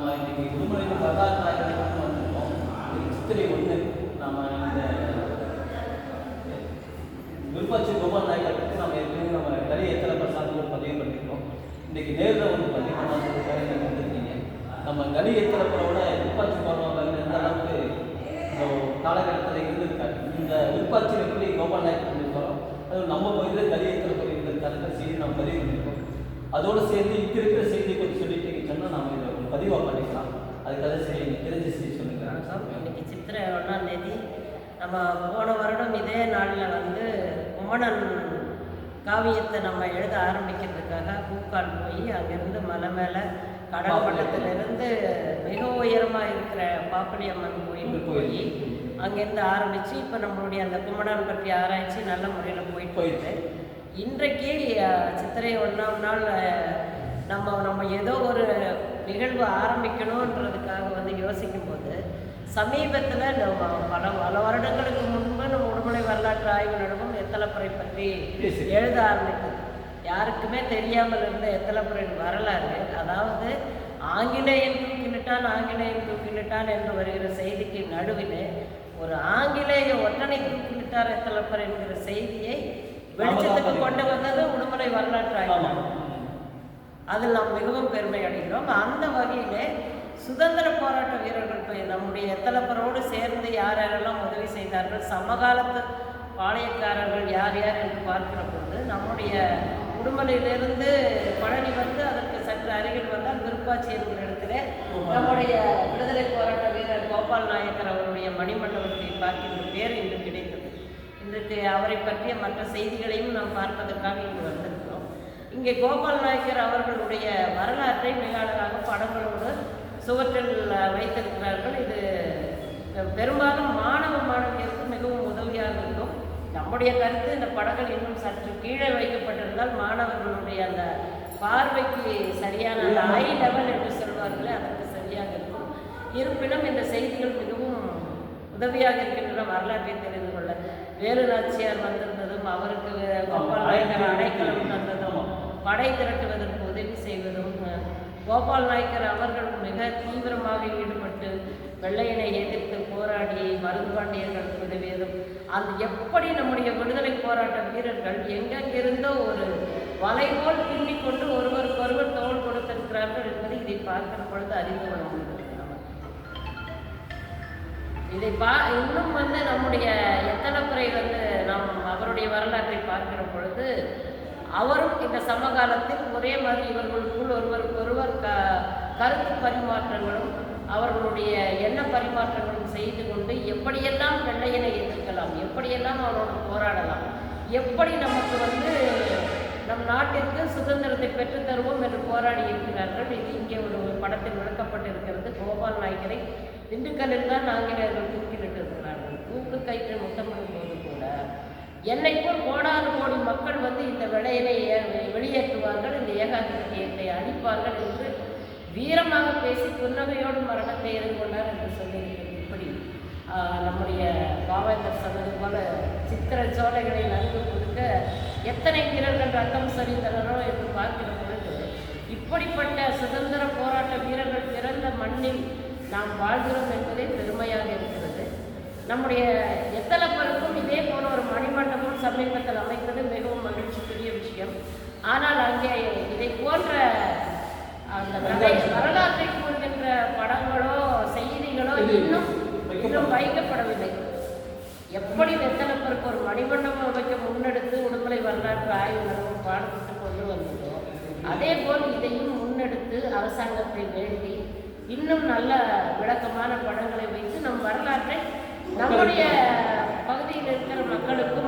நம்ம இன்னைக்கு விடுமுறைக்கு வரலாற்று நாயகர்களுக்கு வந்திருக்கோம். சித்திரை ஒன்று நம்ம இந்த விருப்பாச்சி கோபால் நாயகர் பற்றி நம்ம ஏற்கனவே நம்ம நிறைய எத்தனை பிரசாதங்கள் பதிவு பண்ணியிருக்கோம் இன்றைக்கி நேரில் வந்து பதிவு பண்ணாததுக்காக வந்திருக்கீங்க நம்ம கலி எத்தனைப்பரோட விருப்பாச்சி கோபால் எந்த அளவுக்கு இந்த காலகட்டத்தில் இருந்திருக்காரு? இந்த விருப்பாச்சியில் எப்படி கோபால் நாயக்கர் பண்ணியிருக்கிறோம் அது நம்ம பகுதியில் கலி எத்தனைப்பர் இருந்திருக்காருன்ற செய்தி நம்ம பதிவு பண்ணியிருக்கோம் அதோடு சேர்ந்து இங்கே இருக்கிற செய்தி கொஞ்சம் சொல்லிட்டீங்க. சொன்னால் நம்ம இதை பதிவாக பண்ணிக்கலாம். அதுக்காக சரி எனக்கு தெரிஞ்ச சார் இன்னைக்கு சித்திரை ஒன்றாம் தேதி நம்ம போன வருடம் இதே நாளில் வந்து குமணன் காவியத்தை நம்ம எழுத ஆரம்பிக்கிறதுக்காக பூக்கால் போய் அங்கேருந்து மலை மேலே கடல் மட்டத்திலிருந்து மிக உயரமாக இருக்கிற பாப்பலியம்மன் கோயில் போய் அங்கேருந்து ஆரம்பித்து இப்போ நம்மளுடைய அந்த குமணன் பற்றி ஆராய்ச்சி நல்ல முறையில் போயிட்டு போயிட்டு. இன்றைக்கு சித்திரை ஒன்றாம் நாள் நம்ம நம்ம ஏதோ ஒரு நிகழ்வு ஆரம்பிக்கணுன்றதுக்காக வந்து யோசிக்கும் போது சமீபத்தில் நம்ம பல பல வருடங்களுக்கு முன்பு நம்ம உடுமலை வரலாற்று ஆய்வு நிறுவனம் எத்தலப்பறை பற்றி. எழுத ஆரம்பித்தது. யாருக்குமே தெரியாமல் இருந்த எத்தலப்பறையின் வரலாறு அதாவது ஆங்கிலேயன் தூக்கிலிட்டான் ஆங்கிலேயன் தூக்கிலிட்டான் என்று வருகிற செய்திக்கு நடுவிலே ஒரு ஆங்கிலேய ஒற்றனை தூக்கிலிட்டார் எத்தலப்பர் என்கிற செய்தியை வெளிச்சத்துக்கு கொண்டு வந்தது உடுமலை வரலாற்று ஆய்வு அதில் நாம் மிகவும் பெருமை அடைகிறோம். அந்த வகையிலே சுதந்திர போராட்ட வீரர்கள் போய் நம்முடைய எத்தலப்பரோடு சேர்ந்து யார் யாரெல்லாம் உதவி செய்தார்கள் சமகாலத்து பாளையக்காரர்கள் யார் யார் என்று பார்க்கிற பொழுது நம்முடைய உடுமலையிலிருந்து பழனி வந்து அதற்கு சற்று அருகில் வந்தால் விருப்பாச்சி என்கிற இடத்துல நம்முடைய விடுதலை போராட்ட வீரர் கோபால் நாயக்கர் அவருடைய மணிமண்டபத்தை பார்க்கின்ற பேர் இன்று கிடைத்தது. இன்றைக்கு அவரை பற்றிய மற்ற செய்திகளையும் நாம் பார்ப்பதற்காக இங்கு வந்திருக்கிறோம். இங்கே கோபால் நாயக்கர் அவர்களுடைய வரலாற்றை மிக அழகாக படங்களோடு சுவற்றில் வைத்திருக்கிறார்கள். இது பெரும்பாலும் மாணவ மாணவியருக்கு மிகவும் உதவியாக இருக்கும். நம்முடைய கருத்து இந்த படங்கள் இன்னும் சற்று கீழே வைக்கப்பட்டிருந்தால் மாணவர்களுடைய அந்த பார்வைக்கு சரியான அந்த ஹை லெவல் என்று சொல்வார்களே அதற்கு சரியாக இருக்கும். இருப்பினும் இந்த செய்திகள் மிகவும் உதவியாக இருக்கின்றன வரலாற்றை தெரிந்து கொள்ள. வேலு நாச்சியார் வந்திருந்ததும் அவருக்கு கோபால் நாயக்கர் அடைக்கலம் தந்ததும். படை திரட்டுவதற்கு உதவி செய்வதும் கோபால் நாயக்கர் அவர்கள் மிக தீவிரமாக ஈடுபட்டு வெள்ளையனை எதிர்த்து போராடி மருதுபாண்டியர்களுக்கு உதவியதும் அது எப்படி நம்முடைய விடுதலை போராட்ட வீரர்கள் எங்கெங்கிருந்தோ ஒரு வலைபோல் போல் ஒருவருக்கு கொண்டு ஒருவருக்கொருவர் தோள் கொடுத்திருக்கிறார்கள் என்பதை இதை பார்க்கிற பொழுது அறிந்து கொள்ள முடியும் இதை பா இன்னும் வந்து நம்முடைய எத்தனை முறை வந்து நாம் அவருடைய வரலாற்றை பார்க்கிற பொழுது அவரும் இந்த சமகாலத்தில் ஒரே மாதிரி இவர்களுக்குள் ஒருவருக்கு ஒருவர் க கருத்து பரிமாற்றங்களும் அவர்களுடைய எண்ண பரிமாற்றங்களும் செய்து கொண்டு எப்படியெல்லாம் வெள்ளையனை எதிர்க்கலாம் எப்படியெல்லாம் அவரோடு போராடலாம் எப்படி நமக்கு வந்து நம் நாட்டிற்கு சுதந்திரத்தை பெற்றுத் தருவோம் என்று போராடி இருக்கிறார்கள். இது இங்கே ஒரு படத்தில் விளக்கப்பட்டிருக்கிறது. கோபால் நாயக்கரை திண்டுக்கல்லில் தான் ஆங்கிலேயர்கள் தூக்கிலிட்டு இருக்கிறார்கள். தூக்கு கை என்னை கோடாறு கோடி மக்கள் வந்து இந்த விளையனை வெளியேற்றுவார்கள் இந்த ஏகாதிபத்தியத்தை அழிப்பார்கள் என்று வீரமாக பேசி புன்னகையோடு மரணத்தை எதிர்கொண்டார் என்று சொல்லியிருக்கிறது. இப்படி நம்முடைய பாவேந்தர் சொன்னது போல சித்திர சோலைகளை நன்கு கொடுக்க எத்தனை வீரர்கள் ரத்தம் சரிந்தனரோ என்று பார்க்கிற பொழுது இப்படிப்பட்ட சுதந்திர போராட்ட வீரர்கள் பிறந்த மண்ணில் நாம் வாழ்கிறோம் என்பதே பெருமையாக இருக்கிறது. நம்முடைய எத்தலப்பருக்கும் இதே போல ஒரு மணிமண்டபம் சமீபத்தில் அமைப்பது மிகவும் மகிழ்ச்சிக்குரிய விஷயம். ஆனால் அங்கே இதை போன்ற அந்த கதை வரலாற்றை கூறுகின்ற படங்களோ செய்திகளோ இன்னும் இன்னும் வைக்கப்படவில்லை. எப்படி வெத்தலப்பருக்கு ஒரு மணிமண்டபம் அமைக்க முன்னெடுத்து உடுமலை வரலாற்று ஆய்வு நிறுவனம் பாடுபட்டு கொண்டு வந்ததோ அதே போல் இதையும் முன்னெடுத்து அரசாங்கத்தை வேண்டி இன்னும் நல்ல விளக்கமான படங்களை வைத்து நம் வரலாற்றை நம்முடைய பகுதியில் இருக்கிற மக்களுக்கும்